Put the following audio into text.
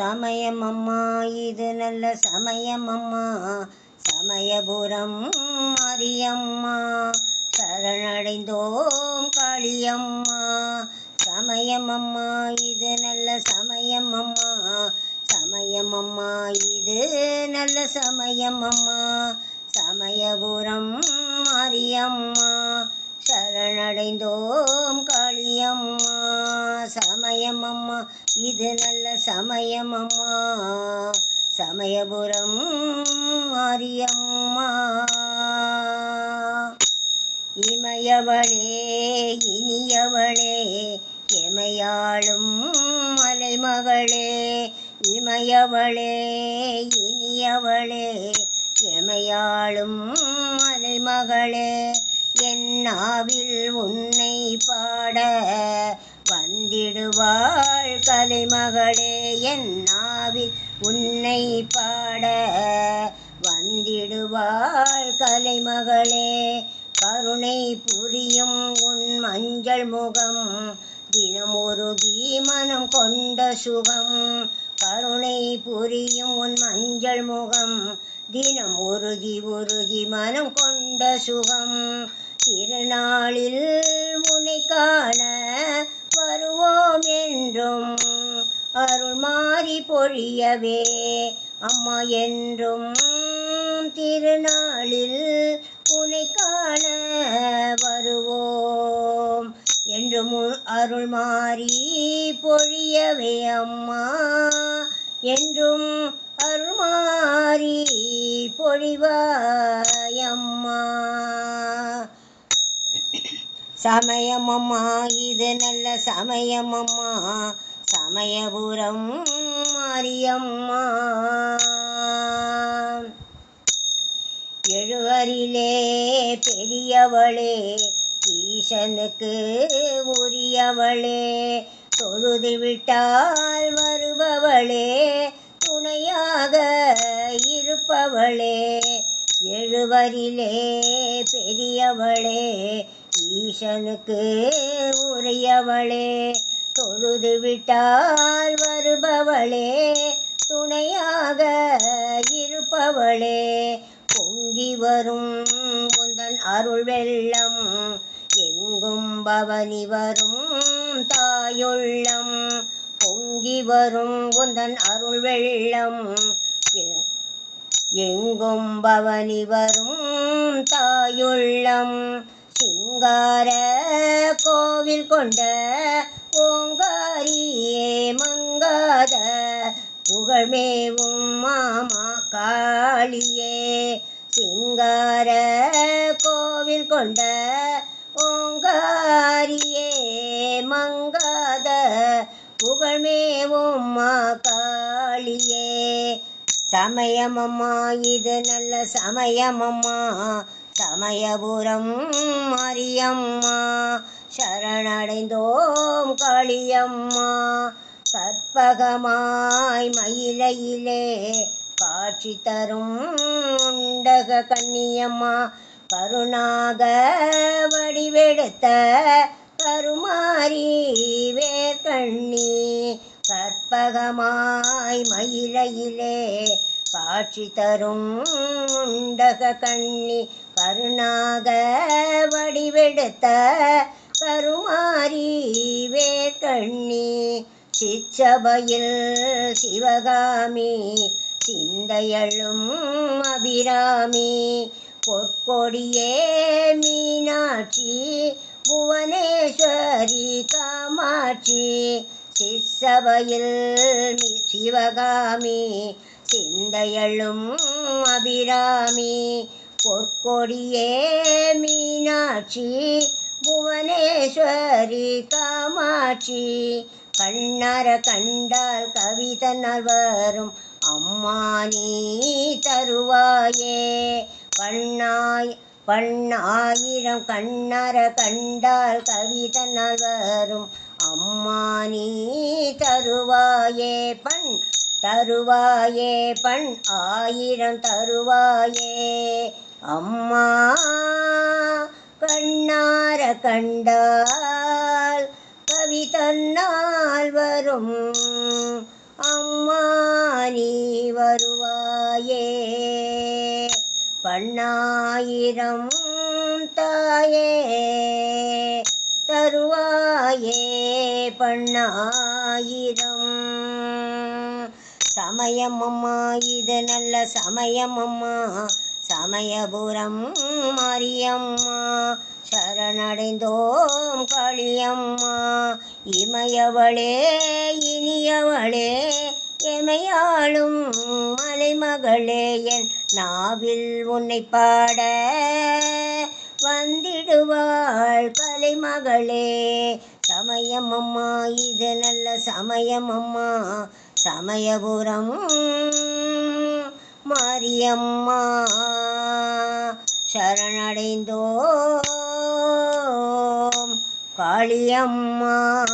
சமயம் அம்மா இது நல்ல சமயம் அம்மா சமயபுரம் மரியம்மா. சரணடைந்தோம் காளியம்மா. சமயம் அம்மா இது நல்ல சமயம் அம்மா சமயம் அம்மா இது நல்ல சமயம் அம்மா சமயபுரம் மரியம்மா. சரணடைந்தோம் காளியம்மா. சமயம் அம்மா இது நல்ல சமயம் அம்மா சமயபுரம் மாரியம்மா. இமயவளே இனியவளே எமையாளும் மலைமகளே. இமயவளே இனியவளே எமையாளும் மலைமகளே. என்னாவில் உன்னை பாட வந்திடுவாள் கலைமகளே. என்னாவில் உன்னை பாட வந்திடுவாள் கலைமகளே. கருணை புரியும் உன் மஞ்சள் முகம் தினம் உருகி மனம் கொண்ட சுகம். கருணை புரியும் உன் மஞ்சள் முகம். தினம் உருகி உருகி மனம் கொண்ட சுகம். திருநாளில் முனை காண வருவோம் என்றும் அருள் மாறி பொழியவே. அம்மா என்றும் திருநாளில் உனை காண வருவோம். என்று அருள் மாறி பொழியவே அம்மா. என்றும் அருள் மாறி பொழிவாயம்மா சமயமம்மா இது நல்ல சமயமம்மா சமயபுரம் மாரியம்மா எழுவரிலே பெரியவளே ஈசனுக்கு உரியவளே தொழுது விட்டால் வருபவளே துணையாக இருப்பவளே. எழுவரிலே பெரியவளே ஈசனுக்கு உரியவளே தொழுது விட்டால் வருபவளே துணையாக இருப்பவளே. பொங்கி வரும் முந்தன் அருள் வெள்ளம் எங்கும் பவனி வரும் தாயுள்ளம். பொங்கி வரும் உந்தன் அருள் வெள்ளம். எங்கும் பவனி வரும் தாயுள்ளம். சிங்கார கோவில் கொண்ட ஓங்காரியே மங்காத புகழ்மேவும் மாமா காளியே. சிங்கார கோவில் கொண்ட ஓங்காரியே மங்காத புகழ்மேவும் மா காளியே சமயமம்மா இது நல்ல சமயமம்மா. சமயபுரம் மரியம்மா. சரணடைந்தோம் காளியம்மா. கற்பகமாய் மயிலையிலே காட்சி தரும் உண்டக கண்ணியம்மா. கருணாக வடிவெடுத்த கருமாரி வேர்கண்ணி கற்பகமாய் மயிலையிலே காட்சி தரும் உண்டக கண்ணி கருணாக வடிவெடுத்த கருமாரி வேர்கண்ணி சிச்சபையில் சிவகாமி சிந்தையழும் அபிராமி பொற்கொடியே மீனாட்சி புவனேஸ்வரி காமாட்சி சிற்சபையில் சிவகாமி சிந்தையழும் அபிராமி பொற்கொடியே மீனாட்சி புவனேஸ்வரி காமாட்சி கண்ணர கண்டால் கவிதனர் வரும் அம்மா நீ தருவாயே. பண்ணாய் பண்ணாயிரம் கண்ணர கண்டால் கவிதனால் வரும் அம்மா நீ தருவாயே பண் தருவாயே பண் ஆயிரம் தருவாயே. அம்மா கண்ணார கண்டால் கவிதன்னால் வரும் அம்மா நீ பண்ணாயிரம் தாயே தருவாயே பண்ணாயிரம் சமயமம்மா இது நல்ல சமயமம்மா. சமயபுரம் மரியம்மா சரணடைந்தோம் களியம்மா. இமயவளே இனியவளே எமையாளும் மலைமகளே என் நாவில் உன்னை பாட வந்திடுவாள் கலைமகளே சமயம் அம்மா இது நல்ல சமயம் அம்மா. சமயபுரம் மாரியம்மா. சரணடைந்தோம் காளியம்மா.